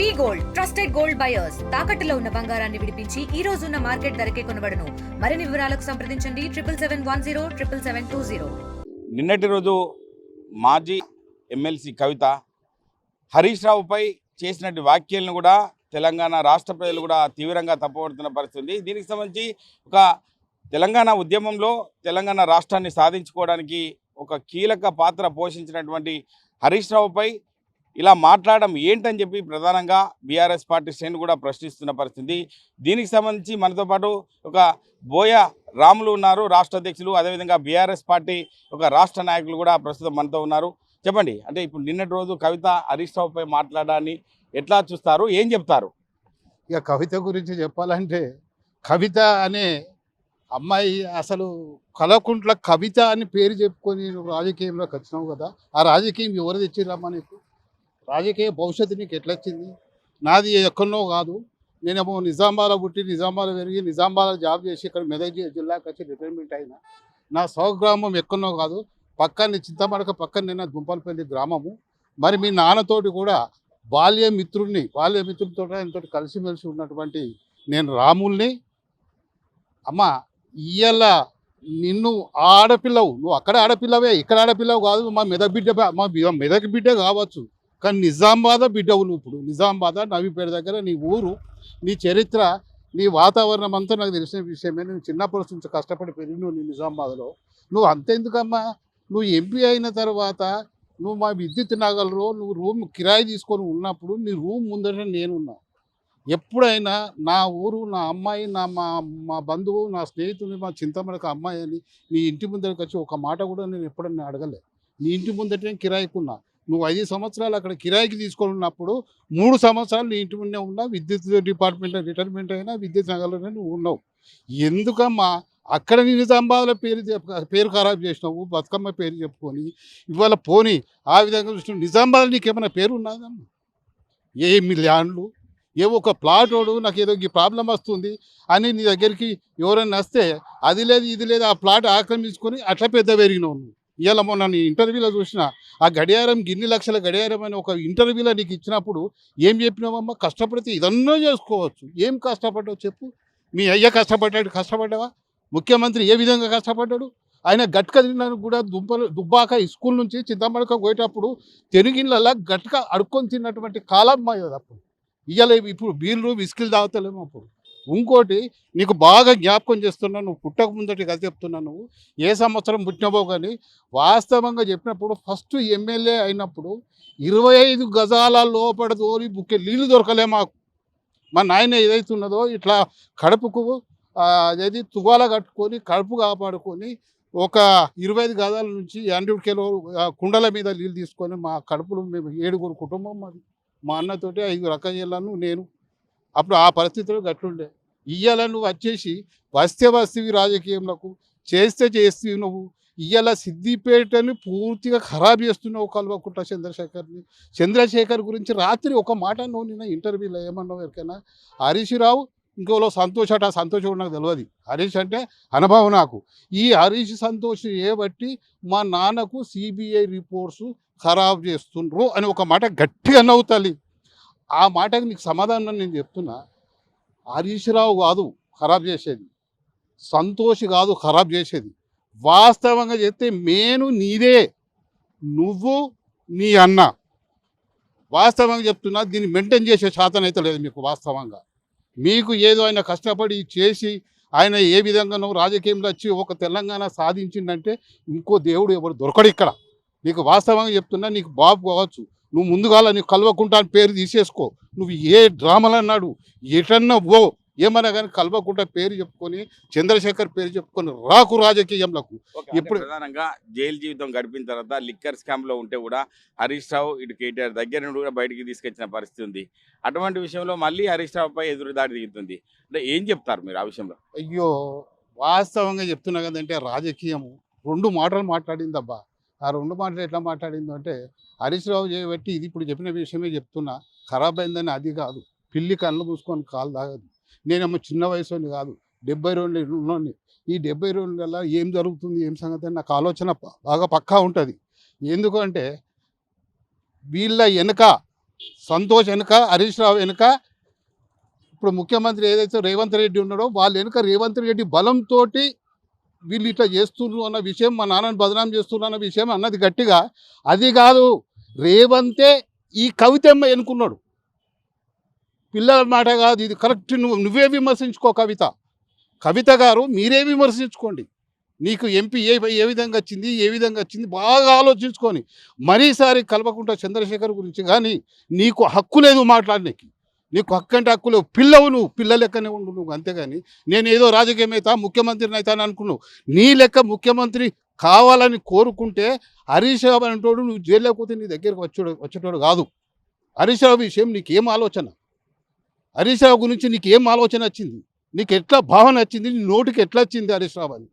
V gold trusted gold buyers. తాకట్టులో ఉన్న బంగారాన్ని విడిపించి ఈ రోజు ఉన్న మార్కెట్ ధరకే కొనబడను. మరిన్ని వివరాలకు సంప్రదించండి. Triple seven one zero triple seven two zero. నిన్నటి రోజు మాజీ ఎమ్మెల్సీ కవిత హరీష్ రావుపై చేసినటువంటి వ్యాఖ్యలను కూడా తెలంగాణ రాష్ట్ర ప్రజలు కూడా తీవ్రంగా తప్పబడుతున్న పరిస్థితి ఉంది. దీనికి సంబంధించి ఒక తెలంగాణ ఉద్యమంలో తెలంగాణ రాష్ట్రాన్ని సాధించుకోవడానికి ఒక కీలక పాత్ర పోషించినటువంటి హరీష్ రావుపై ఇలా మాట్లాడడం ఏంటని చెప్పి ప్రధానంగా బీఆర్ఎస్ పార్టీ శ్రేణులు కూడా ప్రశ్నిస్తున్న పరిస్థితి. దీనికి సంబంధించి మనతో పాటు ఒక బోయ రాములు ఉన్నారు రాష్ట్ర అధ్యక్షులు. అదేవిధంగా బీఆర్ఎస్ పార్టీ ఒక రాష్ట్ర నాయకులు కూడా ప్రస్తుతం మనతో ఉన్నారు. చెప్పండి అంటే ఇప్పుడు నిన్నటి రోజు కవిత హరీష్ రావుపై మాట్లాడాన్ని ఎట్లా చూస్తారు? ఏం చెప్తారు? ఇక కవిత గురించి చెప్పాలంటే కవిత అనే అమ్మాయి అసలు కలకుంట్ల కవిత అని పేరు చెప్పుకొని రాజకీయంలోకి వచ్చినావు కదా ఆ రాజకీయం ఎవరు తెచ్చిరమ్మా నీకు? రాజకీయ భవిష్యత్తు నీకు ఎట్లా వచ్చింది నాది ఎక్కడనో కాదు. నేనేమో నిజామాబాద్ పుట్టి నిజామాబాద్ పెరిగి నిజామాబాద్ జాబ్ చేసి ఇక్కడ మెదక్ జి- జిల్లాకి వచ్చి రిటైర్మెంట్ అయినా. నా స్వగ్రామం ఎక్కడనో కాదు. పక్కన చింతమడక పక్కన నేను దుంపలపల్లి గ్రామము. మరి మీ నాన్నతోటి కూడా బాల్య మిత్రుడిని బాల్య మిత్రులతో ఆయనతో కలిసిమెలిసి ఉన్నటువంటి నేను రాముల్ని. అమ్మ ఇయ్యాల నిన్ను ఆడపిల్లవు. నువ్వు అక్కడ ఆడపిల్లవే ఇక్కడ ఆడపిల్లవు కాదు. మా మెదక్ బిడ్డ మా మెదక్ బిడ్డ కావచ్చు. కానీ నిజామాబాద్ బిడ్డవు నువ్వు ఇప్పుడు. నిజామాబాద్ నవీపేట దగ్గర నీ ఊరు నీ చరిత్ర నీ వాతావరణం అంతా నాకు తెలిసిన విషయమే. నేను చిన్నప్పటి నుంచి కష్టపడి పెరిగినావు నీ నిజామాబాద్లో. నువ్వు అంతెందుకమ్మా? నువ్వు ఎంపీ అయిన తర్వాత నువ్వు మా విద్యుత్ తినగలరు నువ్వు రూమ్ కిరాయి తీసుకొని ఉన్నప్పుడు నీ రూమ్ ముందర నేనున్నా. ఎప్పుడైనా నా ఊరు నా అమ్మాయి నా మా మా బంధువు నా స్నేహితుని మా చింతమడక అమ్మాయి అని నీ ఇంటి ముందరికి వచ్చి ఒక మాట కూడా నేను ఎప్పుడన్నా అడగలే. నీ ఇంటి ముందటే కిరాయికున్నా. నువ్వు ఐదు సంవత్సరాలు అక్కడ కిరాయికి తీసుకొని ఉన్నప్పుడు మూడు సంవత్సరాలు నీ ఇంటి ముందే ఉన్నా విద్యుత్ డిపార్ట్మెంట్ రిటైర్మెంట్ అయినా విద్యుత్ నగర్లోనే నువ్వు ఉన్నావు. ఎందుకమ్మా? అక్కడ నీ నిజామాబాద్లో పేరు పేరు ఖరాబ్ చేసినావు బతుకమ్మ పేరు చెప్పుకొని ఇవాళ పోని ఆ విధంగా చూసిన నిజామాబాద్ నీకు ఏమైనా పేరు ఉన్నదమ్మా ఏమి ల్యాండ్లు? ఏ ఒక ప్లాట్ వాడు నాకు ఏదో ఈ ప్రాబ్లం వస్తుంది అని నీ దగ్గరికి ఎవరైనా వస్తే అది లేదు ఇది లేదు ఆ ప్లాట్ ఆక్రమించుకొని అట్లా పెద్ద పెరిగినావు నువ్వు. ఇవాళ మొన్న నేను ఇంటర్వ్యూలో చూసిన ఆ గడియారం గిన్ని లక్షల గడియారం అని ఒక ఇంటర్వ్యూలో నీకు ఇచ్చినప్పుడు ఏం చెప్పినావమ్మా? కష్టపడితే ఇదన్నో చేసుకోవచ్చు. ఏం కష్టపడ్డావు చెప్పు? మీ అయ్య కష్టపడ్డాడు కష్టపడ్డావా? ముఖ్యమంత్రి ఏ విధంగా కష్టపడ్డాడు? ఆయన గట్క తినడానికి కూడా దుంపలు దుబ్బాక స్కూల్ నుంచి చింతమడక పోయేటప్పుడు తెనుగిళ్ళలా గట్క అడుక్కొని తిన్నటువంటి కాలం మాది అప్పుడు. ఇవాళ ఇప్పుడు బీర్లు విస్కిలు తాగుతలేము అప్పుడు. ఇంకోటి నీకు బాగా జ్ఞాపకం చేస్తున్నావు నువ్వు పుట్టక ముందటి కథ చెప్తున్నావు నువ్వు. ఏ సంవత్సరం పుట్టినవో కానీ వాస్తవంగా చెప్పినప్పుడు ఫస్ట్ ఎమ్మెల్యే అయినప్పుడు ఇరవై ఐదు గజాల లోపల తోలి బుక్కే నీళ్ళు దొరకలే మాకు. మా నాయన ఏదైతే ఉన్నదో ఇట్లా కడుపుకు అది అదేది తువాల కట్టుకొని కడుపు కాపాడుకొని ఒక ఇరవై ఐదు గజాల నుంచి హండ్రెడ్ కిలో కుండల మీద నీళ్ళు తీసుకొని మా కడుపులో మేము ఏడుగురు కుటుంబం మాది. మా అన్నతోటి ఐదు రకం చేయాలను నేను అప్పుడు ఆ పరిస్థితిలో గట్లుండే. ఇయ్యాల నువ్వు వచ్చేసి వస్తే వస్తేవి రాజకీయంలోకి చేస్తే చేస్తేవి నువ్వు ఇయ్యాల సిద్దిపేటని పూర్తిగా ఖరాబ్ చేస్తున్నావు కల్వకుంట చంద్రశేఖర్ని. చంద్రశేఖర్ గురించి రాత్రి ఒక మాట నువ్వు నిన్న ఇంటర్వ్యూలో ఏమన్నావు ఎవరికైనా? హరీష్ రావు ఇంకోలో సంతోష్ అట ఆ సంతోష్ కూడా నాకు తెలియదు హరీష్ అంటే అనుభవం నాకు. ఈ హరీష్ సంతోష్ ఏ బట్టి మా నాన్నకు సిబిఐ రిపోర్ట్స్ ఖరాబ్ చేస్తుండ్రు అని ఒక మాట గట్టిగా నవ్వుతాలి ఆ మాటకు నీకు సమాధానం నేను చెప్తున్నా. హరీష్రావు కాదు ఖరాబ్ చేసేది. సంతోష్ కాదు ఖరాబ్ చేసేది. వాస్తవంగా చెప్తే మేను నీదే. నువ్వు నీ అన్న. వాస్తవంగా చెప్తున్నా దీన్ని మెయింటైన్ చేసే శాతం అయితే లేదు మీకు వాస్తవంగా. మీకు ఏదో ఆయన కష్టపడి చేసి ఆయన ఏ విధంగానో రాజకీయంలో వచ్చి ఒక తెలంగాణ సాధించిందంటే ఇంకో దేవుడు ఎవరు దొరకడు ఇక్కడ. నీకు వాస్తవంగా చెప్తున్నా నీకు బాబు కావచ్చు నువ్వు ముందుగాల నీకు కల్వకుంటా అని పేరు తీసేసుకో. నువ్వు ఏ డ్రామాలు అన్నాడు ఎటన్నా ఓ ఏమన్నా కానీ కల్వకుంట పేరు చెప్పుకొని చంద్రశేఖర్ పేరు చెప్పుకొని రాకు రాజకీయంలకు. ఇప్పుడు ప్రధానంగా జైలు జీవితం గడిపిన తర్వాత లిక్కర్ స్కామ్లో ఉంటే కూడా హరీష్ రావు ఇటు కేటీఆర్ దగ్గర నుండి కూడా బయటికి తీసుకొచ్చిన పరిస్థితి ఉంది. అటువంటి విషయంలో మళ్ళీ హరీష్ రావుపై ఎదురుదాడి దిగుతుంది. అంటే ఏం చెప్తారు మీరు ఆ విషయంలో? అయ్యో వాస్తవంగా చెప్తున్నా కదంటే రాజకీయము. రెండు మాటలు మాట్లాడిందబ్బా. ఆ రెండు మాటలు ఎట్లా మాట్లాడింది అంటే హరీష్ రావు చేయబట్టి ఇది ఇప్పుడు చెప్పిన విషయమే చెప్తున్నా ఖరాబ్ అయిందని అది కాదు. పిల్లి కళ్ళు మూసుకొని కాలు తాగదు. నేనేమో చిన్న వయసుని కాదు డెబ్బై రెండు ఉన్నోని ఈ డెబ్బై రెండుల ఏం జరుగుతుంది ఏం సంగతి అని నాకు ఆలోచన బాగా పక్కా ఉంటుంది. ఎందుకంటే వీళ్ళ వెనక సంతోష్ వెనుక హరీష్ రావు వెనుక ఇప్పుడు ముఖ్యమంత్రి ఏదైతే రేవంత్ రెడ్డి ఉన్నాడో వాళ్ళ వెనుక రేవంత్ రెడ్డి బలంతో వీళ్ళు ఇట్లా చేస్తున్నారు అన్న విషయం మా నాన్నని బదనాం చేస్తున్నారు అన్న విషయం అన్నది గట్టిగా అది కాదు రేవంతే ఈ కవితమ్మ ఎన్నుకున్నాడు. పిల్లల మాట కాదు ఇది కరెక్ట్ నువ్వు నువ్వే విమర్శించుకో కవిత. కవిత గారు మీరే విమర్శించుకోండి. నీకు ఎంపీ ఏ ఏ విధంగా వచ్చింది ఏ విధంగా వచ్చింది బాగా ఆలోచించుకొని మరీసారి కలవకుండా చంద్రశేఖర్ గురించి కానీ నీకు హక్కు లేదు మాట్లాడడానికి నీకు అక్కంటే హక్కు లేవు. పిల్లవు నువ్వు. పిల్ల లెక్కనే ఉండు నువ్వు. అంతేగాని నేను ఏదో రాజకీయం అవుతా ముఖ్యమంత్రిని అవుతాను అనుకున్నావు. నీ లెక్క ముఖ్యమంత్రి కావాలని కోరుకుంటే హరీష్ రావు అనేటోడు నువ్వు జైల్లోకి పోతే నీ దగ్గరకు వచ్చాడు వచ్చేటోడు కాదు. హరీష్ రావు విషయం నీకేం ఆలోచన? హరీష్ రావు గురించి నీకేం ఆలోచన వచ్చింది? నీకు ఎట్లా భావన వచ్చింది? నీ నోటికి ఎట్లా వచ్చింది హరీష్ రావు అని?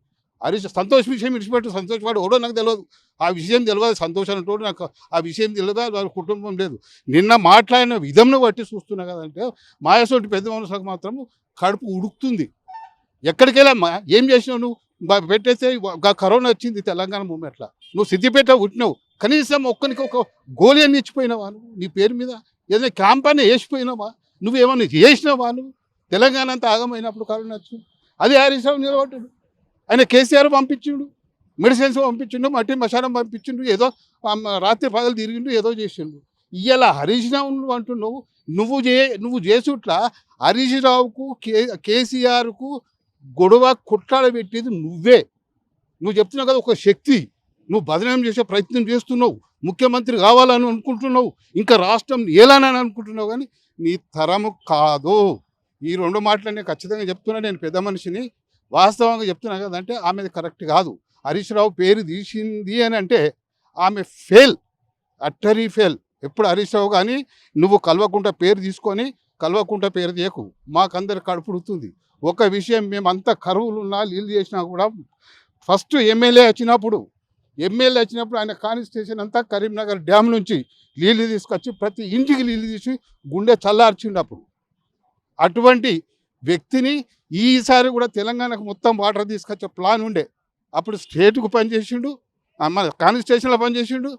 హరీష్ సంతోష్ విషయం విడిచిపెట్టు సంతోష్ వాడు ఎవడో నాకు తెలియదు ఆ విషయం తెలియదు సంతోష్ అంటోడు నాకు ఆ విషయం తెలియదు వాళ్ళ కుటుంబం లేదు. నిన్న మాట్లాడిన విధంను బట్టి చూస్తున్నా కదంటే మాయసోటి పెద్ద మనుషులకు మాత్రం కడుపు ఉడుకుతుంది. ఎక్కడికి వెళ్ళమ్మా ఏం చేసినావు నువ్వు? పెట్టేస్తే కరోనా వచ్చింది తెలంగాణ మూమెంట్ల నువ్వు సిద్దిపేట పుట్టినావు. కనీసం ఒక్కరికి ఒక గోళీ అని ఇచ్చిపోయినావా నువ్వు? నీ పేరు మీద? ఏదైనా క్యాంపాన్ని వేసిపోయినావా? నువ్వేమన్నా చేసినావా నువ్వు? తెలంగాణ అంతా ఆగమైనప్పుడు కరోనా వచ్చింది. అది హరీశ్రావు నిలబడ్డాడు. ఆయన కేసీఆర్ పంపించిండు మెడిసిన్స్ పంపించిండు మట్టి మశానం పంపించిండు ఏదో రాత్రి పగలు తిరిగిండు ఏదో చేసిండు. ఇవాళ హరీష్ రావు అంటున్నావు నువ్వు చే నువ్వు చేసుట్లా హరీష్ రావుకు కే కేసీఆర్కు గొడవ కుట్రాడ పెట్టేది నువ్వే. నువ్వు చెప్తున్నావు కదా ఒక శక్తి. నువ్వు బదనాయం చేసే ప్రయత్నం చేస్తున్నావు ముఖ్యమంత్రి కావాలని అనుకుంటున్నావు ఇంకా రాష్ట్రం ఏలానని అనుకుంటున్నావు కానీ నీ తరము కాదు. ఈ రెండు మాటలు నేను ఖచ్చితంగా చెప్తున్నా నేను పెద్ద మనిషిని. వాస్తవంగా చెప్తున్నా కదంటే ఆమెది కరెక్ట్ కాదు. హరీష్ రావు పేరు తీసింది అని అంటే ఆమె ఫెయిల్ అట్టరీ ఫెయిల్. ఎప్పుడు హరీష్ రావు కానీ నువ్వు కల్వకుంట పేరు తీసుకొని కల్వకుంట పేరు తీయకు. మాకందరు కడుపుడుతుంది ఒక విషయం మేమంతా కరువులు ఉన్నా నీళ్ళు చేసినా కూడా ఫస్ట్ ఎమ్మెల్యే వచ్చినప్పుడు ఎమ్మెల్యే వచ్చినప్పుడు ఆయన కాన్స్టిట్యూషన్ అంతా కరీంనగర్ డ్యామ్ నుంచి నీళ్ళు తీసుకొచ్చి ప్రతి ఇంటికి నీళ్ళు తీసి గుండె చల్లార్చిండప్పుడు అటువంటి వ్యక్తిని ఈసారి కూడా తెలంగాణకు మొత్తం వాటర్ తీసుకొచ్చే ప్లాన్ ఉండే. అప్పుడు స్టేట్కు పనిచేసిండు మన కాన్స్టిట్యూషన్లో పనిచేసిండు.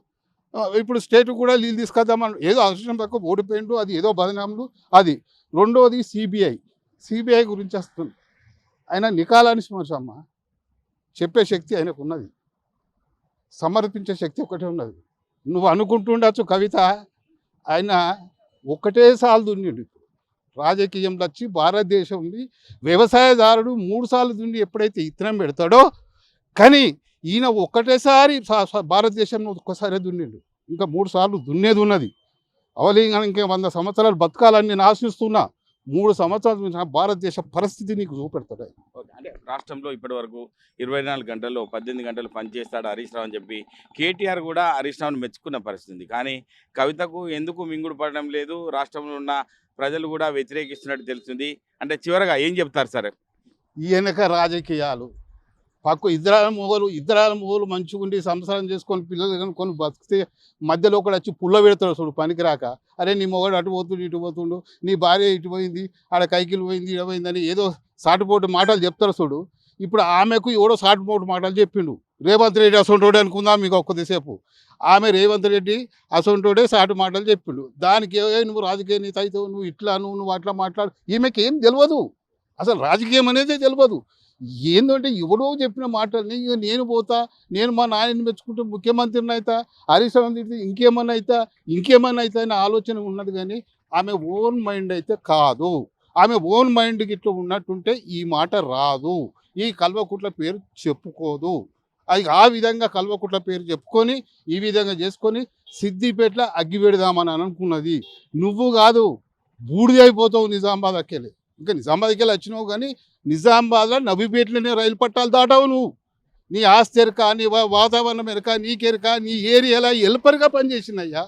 ఇప్పుడు స్టేట్ కూడా నీళ్ళు తీసుకొద్దామని ఏదో అవసరం తక్కువ ఓడిపోయిండు అది ఏదో బదనాములు అది రెండోది సిబిఐ. సిబిఐ గురించి వస్తుంది ఆయన నికాలాని అమ్మ చెప్పే శక్తి ఆయనకు ఉన్నది. సమర్పించే శక్తి ఒకటే ఉన్నది. నువ్వు అనుకుంటుండొచ్చు కవిత. ఆయన ఒకటే సార్లు దున్నిండు రాజకీయంలో వచ్చి భారతదేశంని వ్యవసాయదారుడు మూడు సార్లు దున్ని ఎప్పుడైతే ఇత్తనం పెడతాడో కానీ ఈయన ఒక్కటేసారి భారతదేశంలో ఒక్కసారి దున్నిండు. ఇంకా మూడు సార్లు దున్నేది ఉన్నది. అవలీగా ఇంకా వంద సంవత్సరాలు బతకాలని నేను ఆశిస్తున్నా. మూడు సంవత్సరాల భారతదేశ పరిస్థితి నీకు చూపెడతాడు అంటే రాష్ట్రంలో ఇప్పటి వరకు ఇరవై నాలుగు గంటల్లో పద్దెనిమిది గంటలు పనిచేస్తాడు హరీష్ రావు అని చెప్పి కేటీఆర్ కూడా హరీష్ రావును మెచ్చుకున్న పరిస్థితి ఉంది. కానీ కవితకు ఎందుకు మింగుడు పడడం లేదు? రాష్ట్రంలో ఉన్న ప్రజలు కూడా వ్యతిరేకిస్తున్నట్టు తెలుస్తుంది. అంటే చివరగా ఏం చెప్తారు సార్? ఈయనక రాజకీయాలు. పక్కు ఇద్దరాల మొగలు ఇద్దరాల మొగలు మంచిగుండి సంసారం చేసుకొని పిల్లలు కనుక్కొని బతికితే మధ్యలో ఒకడు వచ్చి పుల్ల పెడతాడు చూడు పనికిరాక. అరే నీ మొగడు అటు పోతుండు ఇటు పోతుండు నీ భార్య ఇటు పోయింది ఆడ కైకిలు పోయింది ఇటు పోయిందని ఏదో సాటుపోటు మాటలు చెప్తారు చూడు. ఇప్పుడు ఆమెకు ఎవడో సాటుపోటు మాటలు చెప్పిండు. రేవంత్ రెడ్డి అసొంటోడే అనుకుందాం మీకు ఒక్కదిసేపు ఆమె రేవంత్ రెడ్డి అసొంటోడే సాటి మాటలు చెప్పిండు దానికి ఏ నువ్వు రాజకీయ నేత అయితే నువ్వు ఇట్లా నువ్వు నువ్వు అట్లా మాట్లాడు. ఈమెకి ఏం తెలియదు అసలు రాజకీయం అనేదే తెలియదు ఏంటంటే ఎవడో చెప్పిన మాటల్ని ఇక నేను పోతా నేను మా నాయనని మెచ్చుకుంటే ముఖ్యమంత్రిని అవుతా హరీశ్రామ్ తిడితే ఇంకేమన్నా అవుతా ఇంకేమన్నా అవుతా అనే ఆలోచన ఉన్నది కానీ ఆమె ఓన్ మైండ్ అయితే కాదు. ఆమె ఓన్ మైండ్కి ఇట్లా ఉన్నట్టుంటే ఈ మాట రాదు. ఈ కల్వకుట్ల పేరు చెప్పుకోదు. అది ఆ విధంగా కల్వకుట్ల పేరు చెప్పుకొని ఈ విధంగా చేసుకొని సిద్దిపేటలో అగ్గి పెడదామని అనుకున్నది. నువ్వు కాదు బూడిద అయిపోతావు నిజామాబాద్ అక్కెళ్ళి ఇంకా నిజామాబాద్కి వెళ్ళి వచ్చినావు కానీ నిజామాబాద్లో నబీపేటలోనే రైలు పట్టాలు దాటావు నువ్వు. నీ ఆస్తి ఎరక నీ వా- వాతావరణం ఎరక నీకెరక నీ ఏరియాలో ఎల్పరిగా పనిచేసిందయ్యా?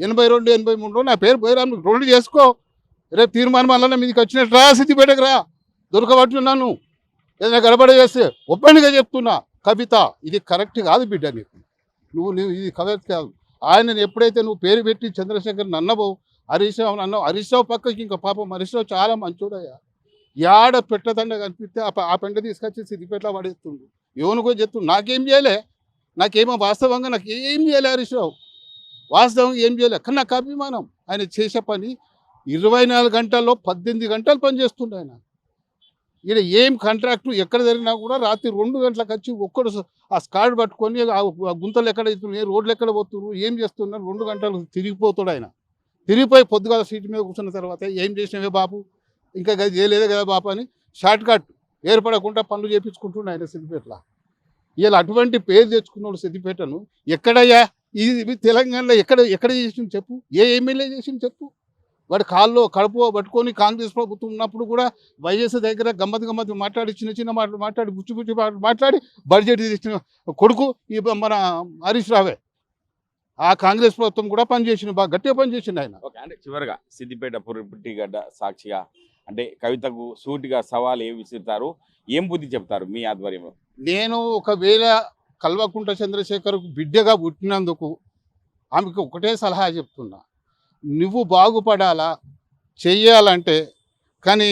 ఎనభై రెండు ఎనభై మూడులో నా పేరు పోయిరాను రెండు చేసుకో. రేపు తీర్మానం వల్ల మీదకి వచ్చినట్టు రా సిద్దిపేటకు రా. దొరకబట్టున్నాను ఏదైనా గడబడ చేస్తే ఒప్పండిగా చెప్తున్నా. కవిత ఇది కరెక్ట్ కాదు బిడ్డ నీకు. నువ్వు నువ్వు ఇది కరెక్ట్ కాదు. ఆయనను ఎప్పుడైతే నువ్వు పేరు పెట్టి చంద్రశేఖర్ అన్నవో హరీష్ రావు అన్నావు హరీష్ రావు పక్కకి ఇంకా పాపం హరీష్ రావు చాలా మంచోడయ్యా. యాడ పెట్టదండ కనిపిస్తే ఆ పెండ ఆ పెంట తీసుకొచ్చి సిద్దిపేటలో పడేస్తుండు. కూడా చెప్తుండు. నాకేం చేయలే. నాకేమో వాస్తవంగా నాకు ఏం చేయలే హరీష్ రావు వాస్తవంగా ఏం చేయలే. కానీ నాకు అభిమానం. ఆయన చేసే పని ఇరవై నాలుగు గంటల్లో పద్దెనిమిది గంటలు పని చేస్తుండే ఆయన. ఈయన ఏం కాంట్రాక్టు ఎక్కడ జరిగినా కూడా రాత్రి రెండు గంటలకు వచ్చి ఒక్కడు ఆ స్కాడ్ పట్టుకొని ఆ గుంతలు ఎక్కడ అవుతున్నాయి రోడ్లు ఎక్కడ పోతున్నారు ఏం చేస్తున్నారు రెండు గంటలు తిరిగిపోతాడు ఆయన. తిరిగిపోయి పొద్దుగాల సీటు మీద కూర్చున్న తర్వాత ఏం చేసినవే బాబు ఇంకా గది చేయలేదే కదా బాబు అని షార్ట్ కట్ ఏర్పడకుండా పనులు చేపించుకుంటుండే ఆయన సిద్దిపేటలో. ఇలా అటువంటి పేరు తెచ్చుకున్నాడు సిద్దిపేటను ఎక్కడయ్యా? ఇది తెలంగాణలో ఎక్కడ ఎక్కడ చేసింది చెప్పు? ఏ ఎమ్మెల్యే చేసింది చెప్పు? వాడు కాల్లో కడుపు పట్టుకొని కాంగ్రెస్ ప్రభుత్వం ఉన్నప్పుడు కూడా వైఎస్ దగ్గర గమ్మత్ గమ్మత్ మాట్లాడి చిన్న చిన్న మాటలు మాట్లాడి బుచ్చి మాటలు మాట్లాడి బడ్జెట్ తెచ్చిన కొడుకు ఈ మన హరీష్ రావే. ఆ కాంగ్రెస్ ప్రభుత్వం కూడా పనిచేసిన బాగా గట్టిగా పనిచేసిండు ఆయన. ఓకే అంటే చివరిగా సిద్దిపేట పుట్టిగడ్డ సాక్షిగా అంటే కవితకు సూటిగా సవాల్ ఏం విసురుతారు? ఏం బుద్ధి చెప్తారు మీ ఆధ్వర్యంలో? నేను ఒకవేళ కల్వకుంట చంద్రశేఖర్కు బిడ్డగా పుట్టినందుకు ఆమెకు ఒకటే సలహా చెప్తున్నా. నువ్వు బాగుపడాలా? చెయ్యాలంటే. కానీ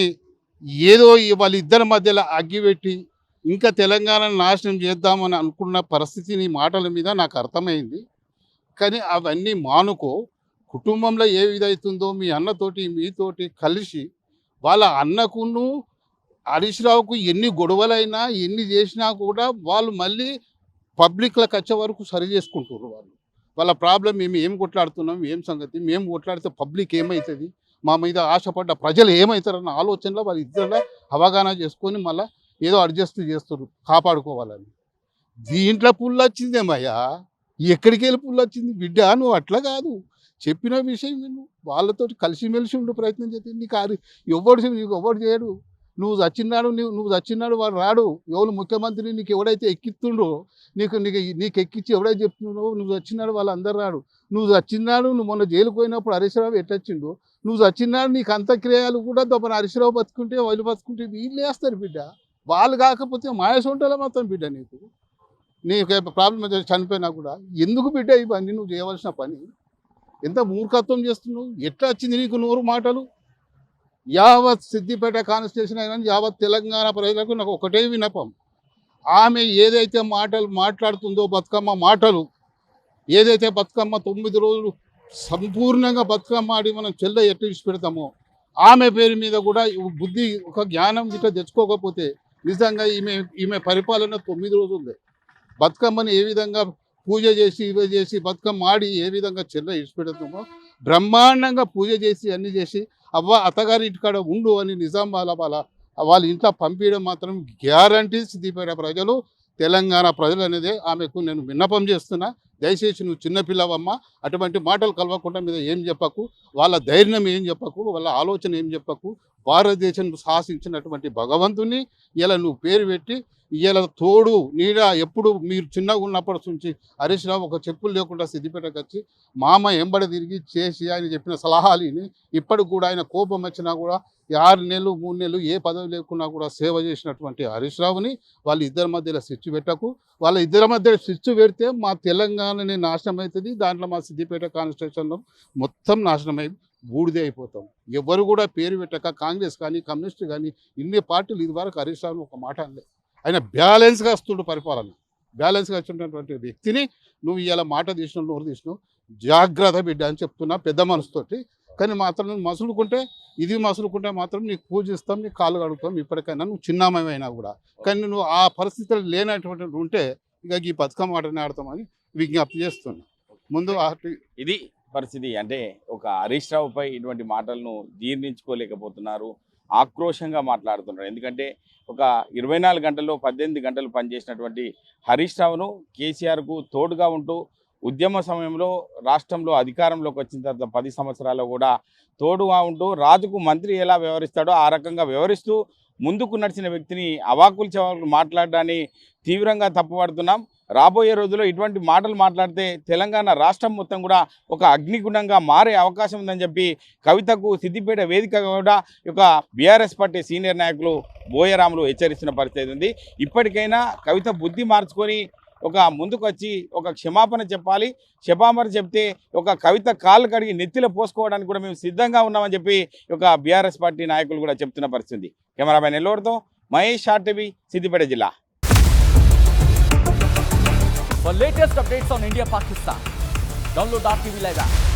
ఏదో వాళ్ళిద్దరి మధ్యలో అగ్గిపెట్టి ఇంకా తెలంగాణను నాశనం చేద్దామని అనుకున్న పరిస్థితి నీ మాటల మీద నాకు అర్థమైంది. కానీ అవన్నీ మానుకో. కుటుంబంలో ఏ విధవుతుందో మీ అన్నతోటి మీతోటి కలిసి వాళ్ళ అన్నకును హరీష్ రావుకు ఎన్ని గొడవలైనా ఎన్ని చేసినా కూడా వాళ్ళు మళ్ళీ పబ్లిక్లకు వచ్చే వరకు సరి చేసుకుంటారు వాళ్ళు. వాళ్ళ ప్రాబ్లం మేము ఏం కొట్లాడుతున్నాం ఏం సంగతి? మేము కొట్లాడితే పబ్లిక్ ఏమవుతుంది మా మీద ఆశపడ్డ ప్రజలు ఏమవుతారన్న ఆలోచనలో వాళ్ళు ఇద్దరు అవగాహన చేసుకొని మళ్ళీ ఏదో అడ్జస్ట్ చేస్తారు కాపాడుకోవాలని. దీంట్లో పుల్లు వచ్చిందేమయ్యా ఎక్కడికి వెళ్ళి పుల్లు వచ్చింది బిడ్డ నువ్వు అట్లా కాదు. చెప్పిన విషయం నువ్వు వాళ్ళతో కలిసిమెలిసి ఉండే ప్రయత్నం చేస్తే నీకు అది ఎవడు నీకు ఎవడు చేయడు. నువ్వు చచ్చినాడు నువ్వు నువ్వు చచ్చినాడు వాడు రాడు. ఎవరు ముఖ్యమంత్రి నీకు ఎవడైతే ఎక్కిస్తుండో నీకు నీకు నీకు ఎక్కించి ఎవడైతే చెప్తున్నావు నువ్వు చచ్చినాడు వాళ్ళు అందరు రాడు. నువ్వు చచ్చినాడు నువ్వు మొన్న జైలుకు పోయినప్పుడు హరీశ్రావు ఎట్టొచ్చిండు నువ్వు చచ్చినాడు నీకు అంత్యక్రియలు కూడా దొప్పని హరీశ్రావు బతుకుంటే వాళ్ళు బతుకుంటే వీళ్ళు వేస్తారు బిడ్డ. వాళ్ళు కాకపోతే మాయసొంటలో మొత్తం బిడ్డ నీకు. నీకు ప్రాబ్లం అయితే చనిపోయినా కూడా ఎందుకు బిడ్డ ఇవన్నీ నువ్వు చేయవలసిన పని? ఎంత మూర్ఖత్వం చేస్తున్నావు? ఎట్లా వచ్చింది నీకు నూరు మాటలు? యావత్ సిద్దిపేట కాన్స్టిట్యూషన్ అయినా యావత్ తెలంగాణ ప్రజలకు నాకు ఒకటే వినపం ఆమె ఏదైతే మాటలు మాట్లాడుతుందో బతుకమ్మ మాటలు ఏదైతే బతుకమ్మ తొమ్మిది రోజులు సంపూర్ణంగా బతుకమ్మ ఆడి మనం చెల్ల ఎట్లా ఇచ్చి ఆమె పేరు మీద కూడా బుద్ధి ఒక జ్ఞానం ఇట్లా తెచ్చుకోకపోతే నిజంగా ఈమె ఈమె పరిపాలన తొమ్మిది రోజులు బతుకమ్మని ఏ విధంగా పూజ చేసి ఇవి చేసి బతుకమ్మ ఆడి ఏ విధంగా చెల్ల ఇచ్చిపెడతామో బ్రహ్మాండంగా పూజ చేసి అన్ని చేసి అవ్వ అత్తగారి ఇంటికాడ ఉండు అని నిజాం వాళ్ళ వాళ్ళ వాళ్ళ ఇంట్లో పంపించడం మాత్రం గ్యారంటీ సిద్దిపేట ప్రజలు తెలంగాణ ప్రజలు అనేది ఆమెకు నేను విన్నపం చేస్తున్నా. దయచేసి నువ్వు చిన్నపిల్లవమ్మ అటువంటి మాటలు కలవకుండా మీద ఏం చెప్పకు వాళ్ళ ధైర్యం ఏం చెప్పకు వాళ్ళ ఆలోచన ఏం చెప్పకు భారతదేశం శాసించినటువంటి భగవంతుని ఇలా నువ్వు పేరు పెట్టి ఇలా తోడు నీడ ఎప్పుడు మీరు చిన్నగా ఉన్నప్పటి నుంచి హరీష్ రావు ఒక చెప్పులు లేకుండా సిద్దిపేటకు వచ్చి మామ ఎంబడి తిరిగి చేసి ఆయన చెప్పిన సలహాలు విని ఇప్పటికి కూడా ఆయన కోపం వచ్చినా కూడా ఆరు నెలలు మూడు నెలలు ఏ పదవి లేకున్నా కూడా సేవ చేసినటువంటి హరీష్ రావుని వాళ్ళ ఇద్దరి మధ్యలో స్విచ్ పెట్టకు. వాళ్ళ ఇద్దరి మధ్య స్విచ్ పెడితే మా తెలంగాణని నాశనం అవుతుంది దాంట్లో మా సిద్దిపేట కాన్స్టిట్యూషన్లో మొత్తం నాశనం అయి బూడిదే అయిపోతాం. ఎవరు కూడా పేరు పెట్టక కాంగ్రెస్ కానీ కమ్యూనిస్ట్ కానీ ఇన్ని పార్టీలు ఇదివరకు హరీష్ రావుని ఒక మాట అనలేదు ఆయన బ్యాలెన్స్గా వస్తుండు పరిపాలన. బ్యాలెన్స్గా వచ్చినటువంటి వ్యక్తిని నువ్వు ఇలా మాట తీసినావు నోరు తీసినావు జాగ్రత్త బిడ్డ అని చెప్తున్నా పెద్ద మనసుతోటి. కానీ మాత్రం నువ్వు మసులుకుంటే ఇది మసులుకుంటే మాత్రం నీకు పూజిస్తాం నీకు కాళ్ళు కడుగుతాం ఇప్పటికైనా నువ్వు చిన్నామైనా కూడా. కానీ నువ్వు ఆ పరిస్థితులు లేనటువంటి ఉంటే ఇక ఈ బతుకమ్మ ఆటనే ఆడతామని విజ్ఞప్తి చేస్తున్నా. ముందు ఇది పరిస్థితి. అంటే ఒక హరీష్ రావుపై ఇటువంటి మాటలను జీర్ణించుకోలేకపోతున్నారు. ఆక్రోషంగా మాట్లాడుతున్నారు. ఎందుకంటే ఒక ఇరవై నాలుగు గంటల్లో పద్దెనిమిది గంటలు పనిచేసినటువంటి హరీష్ రావును కేసీఆర్కు తోడుగా ఉంటూ ఉద్యమ సమయంలో రాష్ట్రంలో అధికారంలోకి వచ్చిన తర్వాత పది సంవత్సరాల్లో కూడా తోడుగా ఉంటూ రాజుకు మంత్రి ఎలా వ్యవహరిస్తాడో ఆ రకంగా వ్యవహరిస్తూ ముందుకు నడిచిన వ్యక్తిని అవాకులు చవాకులు మాట్లాడడాన్ని తీవ్రంగా తప్పుపడుతున్నాం. రాబోయే రోజుల్లో ఇటువంటి మాటలు మాట్లాడితే తెలంగాణ రాష్ట్రం మొత్తం కూడా ఒక అగ్నిగుణంగా మారే అవకాశం ఉందని చెప్పి కవితకు సిద్దిపేట వేదిక కూడా ఒక బీఆర్ఎస్ పార్టీ సీనియర్ నాయకులు బోయరాములు హెచ్చరిస్తున్న పరిస్థితి ఉంది. ఇప్పటికైనా కవిత బుద్ధి మార్చుకొని ఒక ముందుకు వచ్చి ఒక క్షమాపణ చెప్పాలి. క్షమాపణ చెప్తే ఒక కవిత కాళ్ళు కడిగి నెత్తిలో పోసుకోవడానికి కూడా మేము సిద్ధంగా ఉన్నామని చెప్పి ఒక బీఆర్ఎస్ పార్టీ నాయకులు కూడా చెప్తున్న పరిస్థితి కెమెరామెన్ ఎల్లోడితో మహేష్ ఆర్టీవీ సిద్దిపేట జిల్లా. For latest updates on India Pakistan, download our TV Live app